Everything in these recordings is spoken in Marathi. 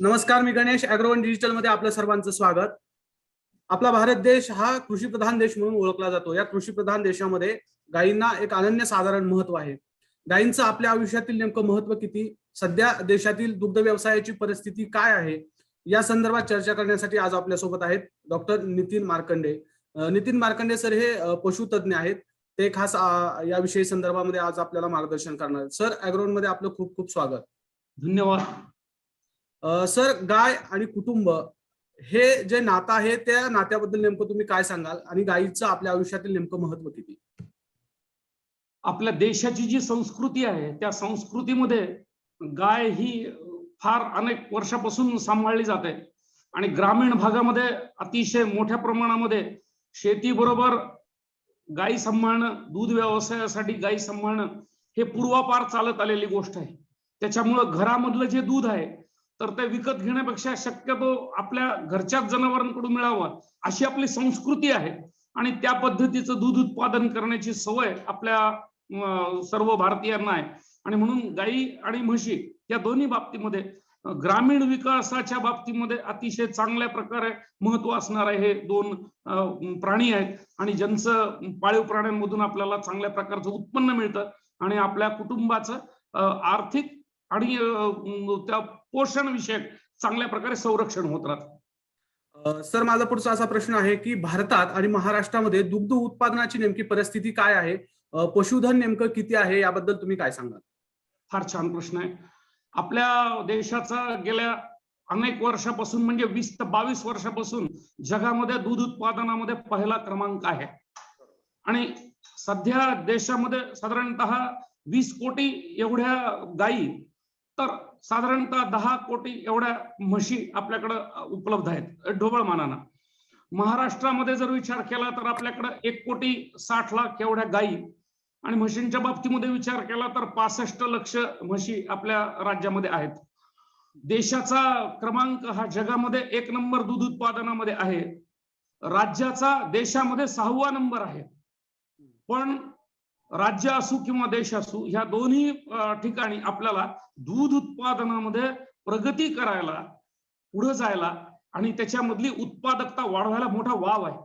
नमस्कार मी गणेश अॅग्रोवन डिजिटलमध्ये आपलं सर्वांचं स्वागत. आपला भारत देश हा कृषी प्रधान देश म्हणून ओळखला जातो. या कृषी प्रधान देशामध्ये गायींना एक अनन्यसाधारण महत्त्व आहे. गायींचं आपल्या आयुष्यातील नेमकं महत्त्व किती? सध्या देशातील दुग्ध व्यवसायाची परिस्थिती काय आहे? या संदर्भात चर्चा करण्यासाठी आज आपल्यासोबत आहेत डॉक्टर नितीन मार्कंडे. नितीन मार्कंडे सर हे पशुतज्ञ आहेत. ते खास याविषयी संदर्भामध्ये आज आपल्याला मार्गदर्शन करणार सर अॅग्रोनमध्ये आपलं खूप खूप स्वागत. धन्यवाद. सर गाय आणि कुटुंब हे जे नातं आहे त्या नात्याबद्दल नेमकं तुम्ही काय सांगाल? आणि गायीचं आपल्या आयुष्यातील नेमकं महत्त्व किती? आपल्या देशाची जी संस्कृती आहे त्या संस्कृतीमध्ये गाय ही फार अनेक वर्षापासून सांभाळली जाते आणि ग्रामीण भागामध्ये अतिशय मोठ्या प्रमाणामध्ये शेतीबरोबर गायी सांभाळणं दूध व्यवसायासाठी गायी सांभाळणं हे पूर्वापार चालत आलेली गोष्ट आहे. त्याच्यामुळं घरामधलं जे दूध आहे तर ते विकत घेण्यापेक्षा शक्यतो आपल्या घरच्याच जनावरांकडून मिळावं अशी आपली संस्कृती आहे. आणि त्या पद्धतीचं दूध उत्पादन करण्याची सवय आपल्या सर्व भारतीयांना आहे. आणि म्हणून गायी आणि म्हशी या दोन्ही बाबतीमध्ये ग्रामीण विकासाच्या बाबतीमध्ये अतिशय चांगल्या प्रकारे महत्त्व असणारे हे दोन प्राणी आहेत. आणि ज्यांचं पाळीव प्राण्यांमधून आपल्याला चांगल्या प्रकारचं उत्पन्न मिळतं. आणि आपल्या कुटुंबाचं आर्थिक आणि त्या पोषण विषयक चांगल्या प्रकारे संरक्षण होत राहतं. सर माझा पुढचा असा प्रश्न आहे की भारतात आणि महाराष्ट्रामध्ये दुग्ध उत्पादनाची नेमकी परिस्थिती काय आहे? पशुधन नेमकं किती आहे? याबद्दल तुम्ही काय सांगाल? फार छान प्रश्न आहे. आपल्या देशाचा गेल्या अनेक वर्षापासून म्हणजे वीस ते बावीस वर्षापासून जगामध्ये दूध उत्पादनामध्ये पहिला क्रमांक आहे. आणि सध्या देशामध्ये साधारणतः वीस कोटी एवढ्या गायी तर साधारणतः दहा कोटी एवढ्या म्हशी आपल्याकडं उपलब्ध आहेत ढोबळ मानानं. महाराष्ट्रामध्ये जर विचार केला तर आपल्याकडं एक कोटी साठ लाख एवढ्या गायी आणि म्हशींच्या बाबतीमध्ये विचार केला तर पासष्ट लक्ष म्हशी आपल्या राज्यामध्ये आहेत. देशाचा क्रमांक हा जगामध्ये एक नंबर दूध उत्पादनामध्ये आहे. राज्याचा देशामध्ये सहावा नंबर आहे. पण राज्य असू किंवा देश असू ह्या दोन्ही ठिकाणी आपल्याला दूध उत्पादनामध्ये प्रगती करायला पुढे जायला आणि त्याच्यामधली उत्पादकता वाढवायला मोठा वाव आहे.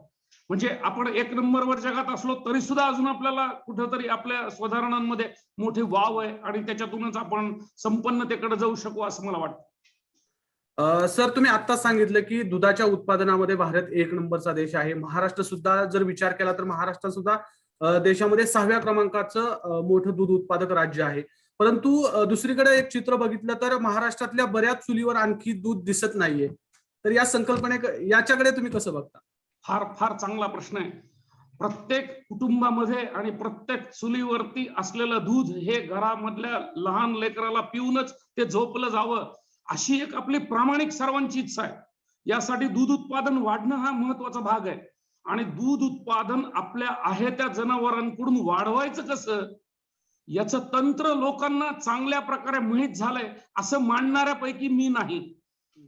म्हणजे आपण एक नंबरवर जगात असलो तरी सुद्धा अजून आपल्याला कुठेतरी आपल्या सुधारणांमध्ये मोठे वाव आहे आणि त्याच्यातूनच आपण संपन्नतेकडे जाऊ शकू असं मला वाटतं. सर तुम्ही आता सांगितलं की दुधाच्या उत्पादनामध्ये भारत एक नंबरचा देश आहे. महाराष्ट्र सुद्धा जर विचार केला तर महाराष्ट्र सुद्धा देशामध्ये सहाव्या क्रमांकाचं मोठं दूध उत्पादक राज्य आहे. परंतु दुसरीकडे एक चित्र बघितलं तर महाराष्ट्रातल्या बऱ्याच चुलीवर आणखी दूध दिसत नाहीये. तर या संकल्पने याच्याकडे तुम्ही कसं बघता? फार फार चांगला प्रश्न आहे. प्रत्येक कुटुंबामध्ये आणि प्रत्येक चुलीवरती असलेलं दूध हे घरामधल्या लहान लेकराला पिऊनच ते झोपलं जावं अशी एक आपली प्रामाणिक सर्वांची इच्छा आहे. यासाठी दूध उत्पादन वाढणं हा महत्त्वाचा भाग आहे. आणि दूध उत्पादन आपल्या आहे त्या जनावरांकडून वाढवायचं कसं? याचं तंत्र लोकांना चांगल्या प्रकारे माहीत झालंय असं मांडणाऱ्यापैकी मी नाही.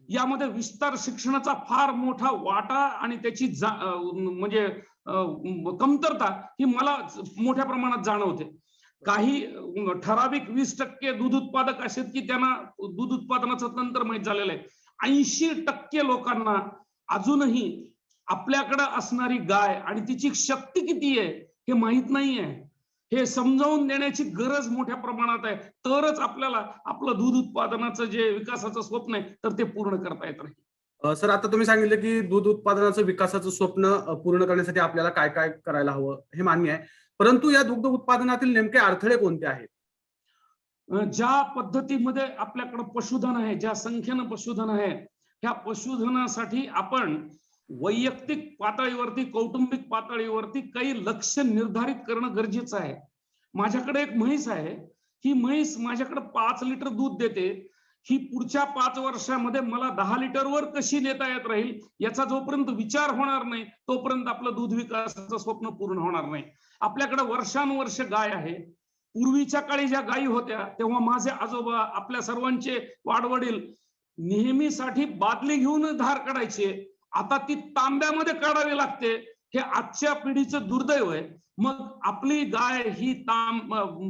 यामध्ये विस्तार शिक्षणाचा फार मोठा वाटा आणि त्याची जा- म्हणजे कमतरता ही मला मोठ्या प्रमाणात जाणवते. काही ठराविक वीस टक्के दूध उत्पादक असेत की त्यांना दूध उत्पादनाचं तंत्र माहीत झालेलं आहे. ऐंशी टक्के लोकांना अजूनही आपल्याकडं असणारी गाय आणि तिची शक्ती किती आहे हे माहीत नाहीये. हे समजावून देण्याची गरज मोठ्या प्रमाणात आहे. तरच आपल्याला आपलं दूध उत्पादनाचं जे विकासाचं स्वप्न आहे तर ते पूर्ण करता येत नाही. सर आता तुम्ही सांगितलं की दूध उत्पादनाचं विकासाचं स्वप्न पूर्ण करण्यासाठी आपल्याला काय काय करायला हवं हे मान्य आहे. परंतु या दुग्ध उत्पादनातील नेमके अडथळे कोणते आहेत? ज्या पद्धतीमध्ये आपल्याकडं पशुधन आहे ज्या संख्येनं पशुधन आहे ह्या पशुधनासाठी आपण वैयक्तिक पातळीवरती कौटुंबिक पातळीवरती काही लक्ष निर्धारित करणं गरजेचं आहे. माझ्याकडे एक म्हैस आहे. ही म्हैस माझ्याकडे पाच लिटर दूध देते. ही पुढच्या पाच वर्षामध्ये मला दहा लिटरवर कशी नेता येत राहील याचा जोपर्यंत विचार होणार नाही तोपर्यंत आपलं दूध विकासाचं स्वप्न पूर्ण होणार नाही. आपल्याकडे वर्षानुवर्ष गाय आहे. पूर्वीच्या काळी ज्या गायी होत्या तेव्हा माझे आजोबा आपल्या सर्वांचे वाडवडील नेहमीसाठी बादली घेऊन धार काढायचे. आता ती तांब्यामध्ये काढावी लागते. हे आजच्या पिढीचं दुर्दैव आहे. मग आपली गाय ही ताम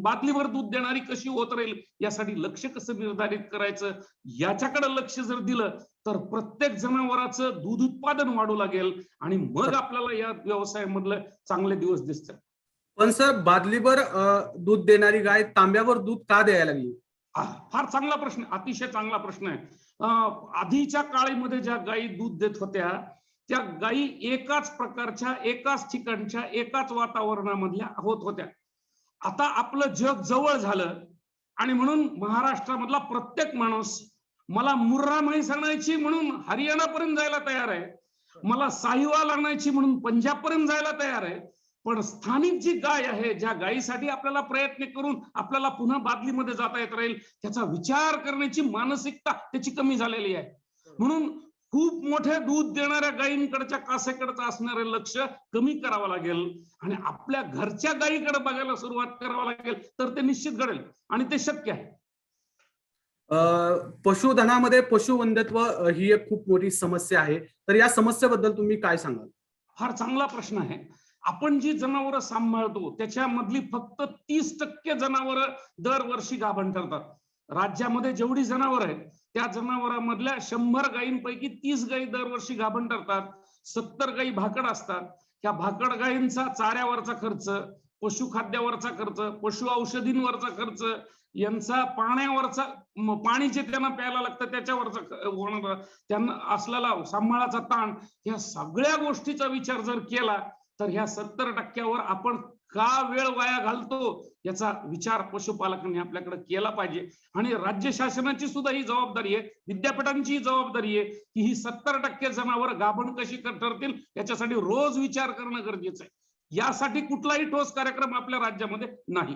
बादलीवर दूध देणारी कशी होत राहील? यासाठी लक्ष कसं निर्धारित करायचं? याच्याकडे लक्ष जर दिलं तर प्रत्येक जनावराचं दूध उत्पादन वाढू लागेल. आणि मग आपल्याला या व्यवसायामधलं चांगले दिवस दिसतात पण सर बादलीवर दूध देणारी गाय तांब्यावर दूध का द्यायला लागली? हा, फार चांगला प्रश्न अतिशय चांगला प्रश्न आहे. आधीच्या काळीमध्ये ज्या गायी दूध देत होत्या त्या गायी एकाच प्रकारच्या एकाच ठिकाणच्या एकाच वातावरणामधल्या होत होत्या. आता आपलं जग जवळ झालं आणि म्हणून महाराष्ट्रामधला प्रत्येक माणूस मला मुर्रा म्हैस आणायची म्हणून हरियाणापर्यंत जायला तयार आहे. मला साहिवाल आणायची म्हणून पंजाब पर्यंत जायला तयार आहे. पण स्थानिक जी गाय आहे ज्या गायीसाठी आपल्याला प्रयत्न करून आपल्याला पुन्हा बादलीमध्ये जाता येत राहील त्याचा विचार करण्याची मानसिकता त्याची कमी झालेली आहे. म्हणून खूप मोठे दूध देणाऱ्या गायींकडच्या कासेकडचं असणारं लक्ष कमी करावं लागेल. आणि आपल्या घरच्या गायीकडे बघायला सुरुवात करावं लागेल तर ते निश्चित घडेल. आणि ते शक्य आहे. अं, पशुधनामध्ये पशुवंधत्व अं, ही एक खूप मोठी समस्या आहे. तर या समस्येबद्दल तुम्ही काय सांगाल? फार चांगला प्रश्न आहे. आपण जी जनावरं सांभाळतो त्याच्यामधली फक्त तीस टक्के जनावरं दरवर्षी गाभण करतात. राज्यामध्ये जेवढी जनावरं आहेत त्या जनावरांमधल्या शंभर गायींपैकी तीस गायी दरवर्षी गाभण ठरतात सत्तर गायी भाकड असतात. त्या भाकड गायींचा चाऱ्यावरचा खर्च पशुखाद्यावरचा खर्च पशु औषधींवरचा खर्च यांचा पाण्यावरचा पाणी जे त्यांना प्यायला लागतं त्याच्यावरचा होणार होणारा त्यांना असलेला सांभाळाचा ताण या सगळ्या गोष्टीचा विचार जर केला तर ह्या सत्तर टक्क्यावर आपण का वेळ वाया घालतो याचा विचार पशुपालकांनी आपल्याकडे केला पाहिजे. आणि राज्य शासनाची सुद्धा ही जबाबदारी आहे विद्यापीठांची ही जबाबदारी आहे की ही सत्तर टक्के जनावर गाभण कशी ठरतील याच्यासाठी रोज विचार करणं गरजेचं आहे. यासाठी कुठलाही ठोस कार्यक्रम आपल्या राज्यामध्ये नाही.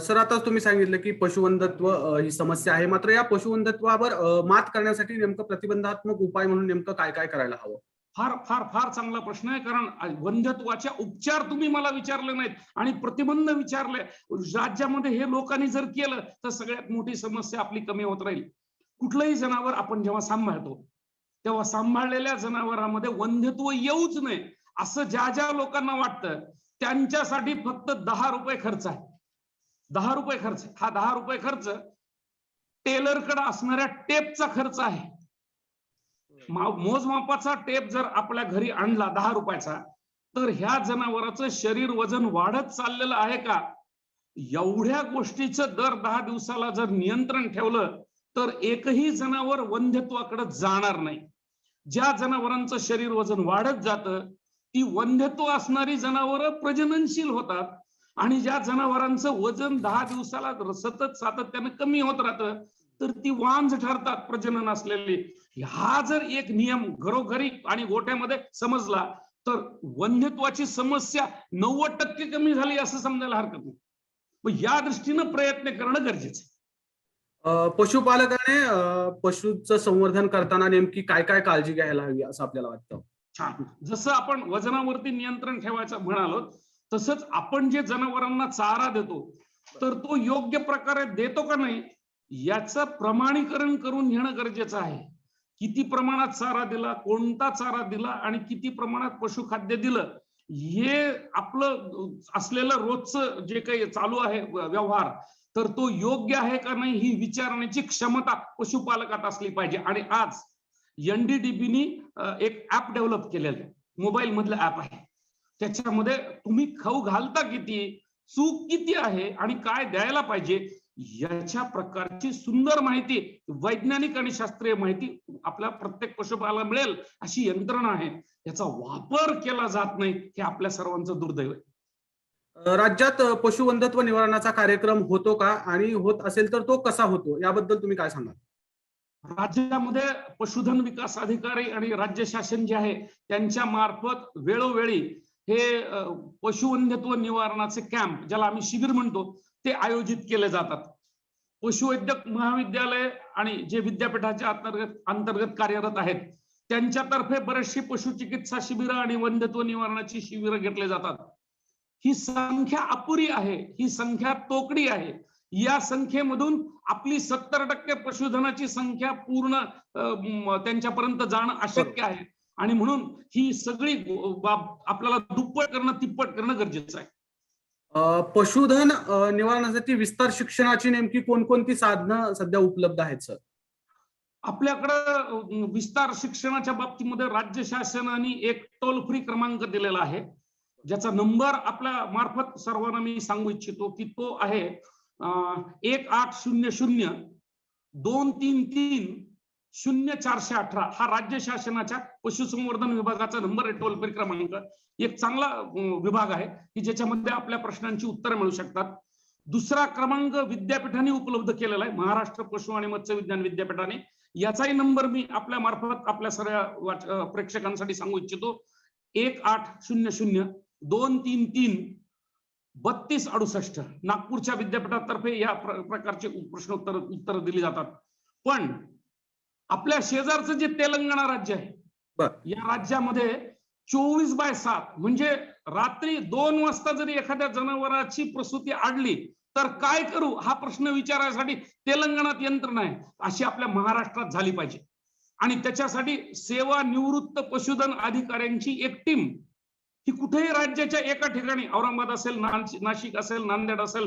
सर आता तुम्ही सांगितलं की पशुवंधत्व ही समस्या आहे. मात्र या पशुवंधत्वावर मात करण्यासाठी नेमकं प्रतिबंधात्मक उपाय म्हणून नेमकं काय काय करायला हवं? फार फार फार चांगला प्रश्न आहे. कारण वंध्यत्वाच्या उपचार तुम्ही मला विचारले नाहीत. आणि प्रतिबंध विचारले. राज्यामध्ये हे लोकांनी जर केलं तर सगळ्यात मोठी समस्या आपली कमी होत राहील. कुठलंही जनावर आपण जेव्हा सांभाळतो तेव्हा सांभाळलेल्या जनावरांमध्ये वंध्यत्व येऊच नये. असं ज्या ज्या लोकांना वाटतं त्यांच्यासाठी फक्त दहा रुपये खर्च आहे. दहा रुपये खर्च हा दहा रुपये खर्च टेलरकडे असणाऱ्या टेपचा खर्च आहे. मोजमापाचा टेप जर आपल्या घरी आणला दहा रुपयाचा तर ह्या जनावराचं शरीर वजन वाढत चाललेलं आहे का? एवढ्या गोष्टीचं दर दहा दिवसाला जर नियंत्रण ठेवलं तर एकही जनावर वंध्यत्वाकडे जाणार नाही. ज्या जनावरांचं शरीर वजन वाढत जातं ती वंध्यत्व असणारी जनावरं प्रजननशील होतात. आणि ज्या जनावरांचं वजन दहा दिवसाला सतत सातत्यानं कमी होत राहतं तर ती वांझ ठरतात प्रजनन असलेली. हा जर एक नियम घरोघरी आणि गोठ्यामध्ये समजला तर वन्यत्वाची समस्या नव्वद टक्के कमी झाली असं समजायला हरकत नाही. पण या दृष्टीनं प्रयत्न करणं गरजेचं पशुपालकाने पशुचं संवर्धन करताना नेमकी काय काय काळजी घ्यायला हवी असं आपल्याला वाटतं? छान. जसं आपण वजनावरती नियंत्रण ठेवायचं म्हणालो तसंच आपण जे जनावरांना चारा देतो तर तो योग्य प्रकारे देतो का नाही याचं प्रमाणीकरण करून घेणं गरजेचं आहे. किती प्रमाणात चारा दिला कोणता चारा दिला आणि किती प्रमाणात पशुखाद्य दिलं हे आपलं असलेलं रोजचं जे काही चालू आहे व्यवहार तर तो योग्य आहे का नाही ही विचारण्याची क्षमता पशुपालकात असली पाहिजे. आणि आज एनडीडीबीनी एक ऍप डेव्हलप केलेलं आहे. मोबाईल मधलं ऍप आहे. त्याच्यामध्ये तुम्ही खाऊ घालता किती चूक किती आहे आणि काय द्यायला पाहिजे याच्या प्रकारची सुंदर माहिती वैज्ञानिक आणि शास्त्रीय माहिती आपल्या प्रत्येक पशुपाला मिळेल अशी यंत्रणा आहे. याचा वापर केला जात नाही हे आपल्या सर्वांचं दुर्दैव आहे. राज्यात पशुवंधत्व निवारणाचा कार्यक्रम होतो का? आणि होत असेल तर तो कसा होतो? याबद्दल तुम्ही काय सांगाल? राज्यामध्ये पशुधन विकास अधिकारी आणि राज्य शासन जे आहे त्यांच्या मार्फत वेळोवेळी हे अ, पशुवंध्यत्व निवारणाचे कॅम्प ज्याला आम्ही शिबिर म्हणतो ते आयोजित केले जातात. पशुवैद्यक महाविद्यालय आणि जे विद्यापीठाच्या अंतर्गत अंतर्गत कार्यरत आहेत त्यांच्यातर्फे बरेचशी पशुचिकित्सा शिबिरं आणि वंध्यत्व निवारणाची शिबिरं घेतले जातात. ही संख्या अपुरी आहे ही संख्या तोकडी आहे. या संख्येमधून आपली सत्तर टक्के पशुधनाची संख्या पूर्ण त्यांच्यापर्यंत जाणं अशक्य आहे. आणि म्हणून ही सगळी बाब आपल्याला दुप्पट करणं तिप्पट करणं गरजेचं आहे. पशुधन निवारणासाठी विस्तार शिक्षणाची नेमकी कोणकोणती साधनं सध्या उपलब्ध आहेत सर? आपल्याकडं विस्तार शिक्षणाच्या बाबतीमध्ये राज्य शासनाने एक टोल फ्री क्रमांक दिलेला आहे. ज्याचा नंबर आपल्या मार्फत सर्वांना मी सांगू इच्छितो की तो आहे एक आठ शून्य शून्य दोन तीन तीन शून्य चारशे अठरा. हा राज्य शासनाच्या पशुसंवर्धन विभागाचा नंबर आहे टोल फ्री क्रमांक. एक चांगला विभाग आहे की ज्याच्यामध्ये आपल्या प्रश्नांची उत्तरं मिळू शकतात. दुसरा क्रमांक विद्यापीठाने उपलब्ध केलेला आहे महाराष्ट्र पशु आणि मत्स्य विज्ञान विद्यापीठाने. याचाही नंबर मी आपल्या मार्फत आपल्या अं, प्रेक्षकांसाठी सांगू इच्छितो. एक आठ शून्य शून्य दोन तीन तीन बत्तीस अडुसष्ट. नागपूरच्या विद्यापीठातर्फे या प्र- प्रकारचे प्रश्नोत्तर उत्तर दिली जातात. पण आपल्या शेजारचं जे तेलंगणा राज्य आहे. या राज्यामध्ये चोवीस बाय सात. म्हणजे रात्री दोन वाजता जरी एखाद्या जनावराची प्रसूती आडली तर काय करू हा प्रश्न विचारायसाठी तेलंगणात यंत्रणा आहे. अशी आपल्या महाराष्ट्रात झाली पाहिजे. आणि त्याच्यासाठी सेवा निवृत्त पशुधन अधिकाऱ्यांची एक टीम. ही कुठेही राज्याच्या एका ठिकाणी औरंगाबाद असेल नाशिक असेल नांदेड असेल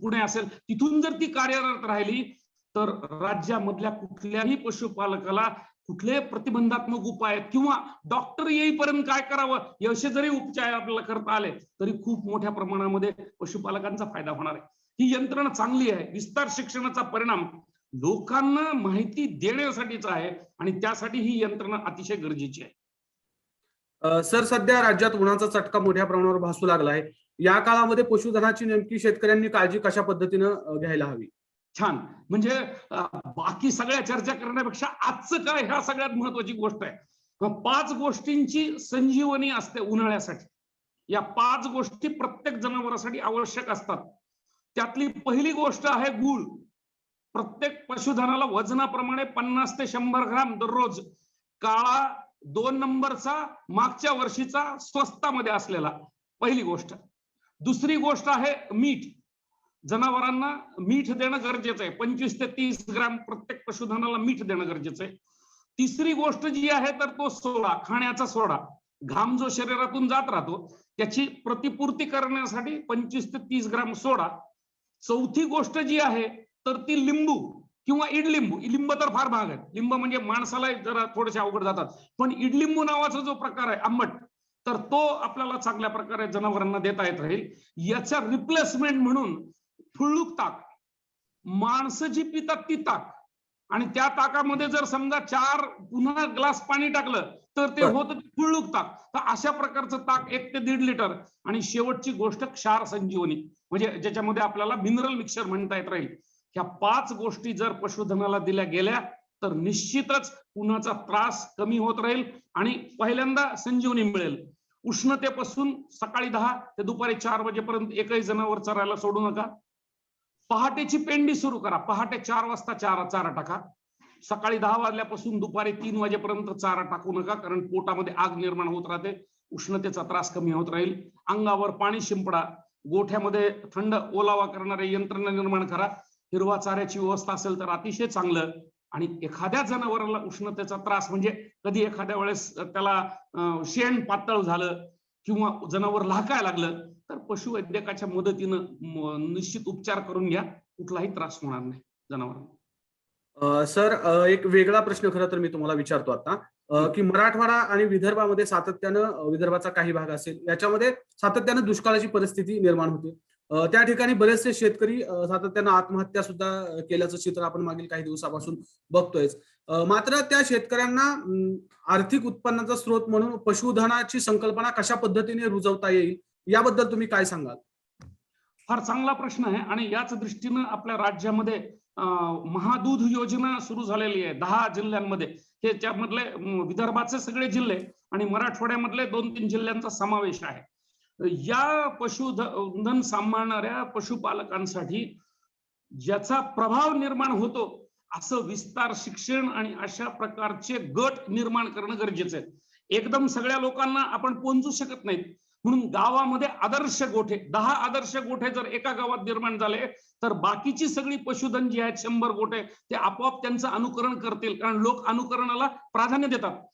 पुणे असेल तिथून जर ती कार्यरत राहिली तर राज्यामधल्या कुठल्याही पशुपालकाला कुठले प्रतिबंधात्मक उपाय आहेत? किंवा डॉक्टर येईपर्यंत काय करावं? यशे जरी उपचार आपल्याला करता आले तरी खूप मोठ्या प्रमाणामध्ये पशुपालकांचा फायदा होणार आहे. ही यंत्रणा चांगली आहे. विस्तार शिक्षणाचा परिणाम लोकांना माहिती देण्यासाठीचा आहे आणि त्यासाठी ही यंत्रणा अतिशय गरजेची आहे. सर सध्या राज्यात उन्हाचा चटका मोठ्या प्रमाणावर भासू लागला आहे. या काळामध्ये पशुधनाची नेमकी शेतकऱ्यांनी काळजी कशा पद्धतीनं घ्यायला हवी? छान. म्हणजे बाकी सगळ्या चर्चा करण्यापेक्षा आजचं काय ह्या सगळ्यात महत्वाची गोष्ट आहे. पाच गोष्टींची संजीवनी असते उन्हाळ्यासाठी. या पाच गोष्टी प्रत्येक जनावरासाठी आवश्यक असतात. त्यातली पहिली गोष्ट आहे गुळ. प्रत्येक पशुधनाला वजनाप्रमाणे पन्नास ते शंभर ग्राम दररोज. काळा दोन नंबरचा मागच्या वर्षीचा स्वस्तामध्ये असलेला. पहिली गोष्ट. दुसरी गोष्ट आहे मीठ. जनावरांना मीठ देणं गरजेचं आहे. पंचवीस ते तीस ग्राम प्रत्येक पशुधनाला मीठ देणं गरजेचं आहे. तिसरी गोष्ट जी आहे तर तो सोडा खाण्याचा सोडा. घाम जो शरीरातून जात राहतो त्याची प्रतिपूर्ती करण्यासाठी पंचवीस ते तीस ग्राम सोडा. चौथी गोष्ट जी आहे तर ती लिंबू किंवा इडलिंबू. लिंब तर फार महाग आहे लिंब म्हणजे माणसाला जरा थोडेसे अवघड जातात. पण इडलिंबू नावाचा जो प्रकार आहे आंबट तर तो आपल्याला चांगल्या प्रकारे जनावरांना देता येत राहील. याचा रिप्लेसमेंट म्हणून फुळूक ताक. माणसं जी पितात ती ताक. आणि त्या ताकामध्ये जर समजा चार पुन्हा ग्लास पाणी टाकलं तर ते. होतं फुळूक ताक. तर अशा प्रकारचं ताक एक ते दीड लिटर. आणि शेवटची गोष्ट क्षार संजीवनी. म्हणजे ज्याच्यामध्ये आपल्याला मिनरल मिक्सर म्हणता येत राहील. ह्या पाच गोष्टी जर पशुधनाला दिल्या गेल्या तर निश्चितच उन्हाचा त्रास कमी होत राहील आणि पहिल्यांदा संजीवनी मिळेल. उष्णतेपासून सकाळी दहा ते दुपारी चार वाजेपर्यंत एकही जनावर चरायला सोडू नका. पहाटेची पेंडी सुरू करा. पहाटे चार वाजता चारा चारा टाका. सकाळी दहा वाजल्यापासून दुपारी तीन वाजेपर्यंत चारा टाकू नका कारण पोटामध्ये आग निर्माण होत राहते उष्णतेचा त्रास कमी होत राहील. अंगावर पाणी शिंपडा. गोठ्यामध्ये थंड ओलावा करणारे यंत्रणा निर्माण करा. हिरवा चाऱ्याची व्यवस्था असेल तर अतिशय चांगलं. आणि एखाद्या जनावराला उष्णतेचा त्रास म्हणजे कधी एखाद्या वेळेस त्याला अं, शेण पातळ झालं किंवा जनावर लाकाय लागलं तर पशुवैद्यकाच्या मदतीनं निश्चित उपचार करून घ्या. कुठलाही त्रास होणार नाही. जनावरांना. सर एक वेगळा प्रश्न खरं तर मी तुम्हाला विचारतो आता. की मराठवाडा आणि विदर्भामध्ये सातत्यानं विदर्भाचा काही भाग असेल याच्यामध्ये सातत्यानं दुष्काळाची परिस्थिती निर्माण होते. त्या ठिकाणी बरेचसे शेतकरी सातत्यानं आत्महत्या सुद्धा केल्याचं चित्र आपण मागील काही दिवसापासून बघतोय मात्र त्या शेतकऱ्यांना आर्थिक उत्पन्नाचा स्रोत म्हणून पशुधनाची संकल्पना कशा पद्धतीने रुजवता येईल याबद्दल तुम्ही काय सांगाल? फार चांगला प्रश्न आहे आणि याच दृष्टीनं आपल्या राज्यामध्ये महादूध योजना सुरू झालेली आहे दहा जिल्ह्यांमध्ये. हे त्यामधले विदर्भाचे सगळे जिल्हे आणि मराठवाड्यामधले दोन तीन जिल्ह्यांचा समावेश आहे. या पशुधन सांभाळणाऱ्या पशुपालकांसाठी ज्याचा प्रभाव निर्माण होतो असं विस्तार शिक्षण आणि अशा प्रकारचे गट निर्माण करणं गरजेचं आहे. एकदम सगळ्या लोकांना आपण पोहोचू शकत नाहीत. म्हणून गावामध्ये आदर्श गोठे दहा आदर्श गोठे जर एका गावात निर्माण झाले तर बाकीची सगळी पशुधन जी आहेत शंभर गोठे ते आपोआप त्यांचं अनुकरण करतील. कारण लोक अनुकरणाला प्राधान्य देतात.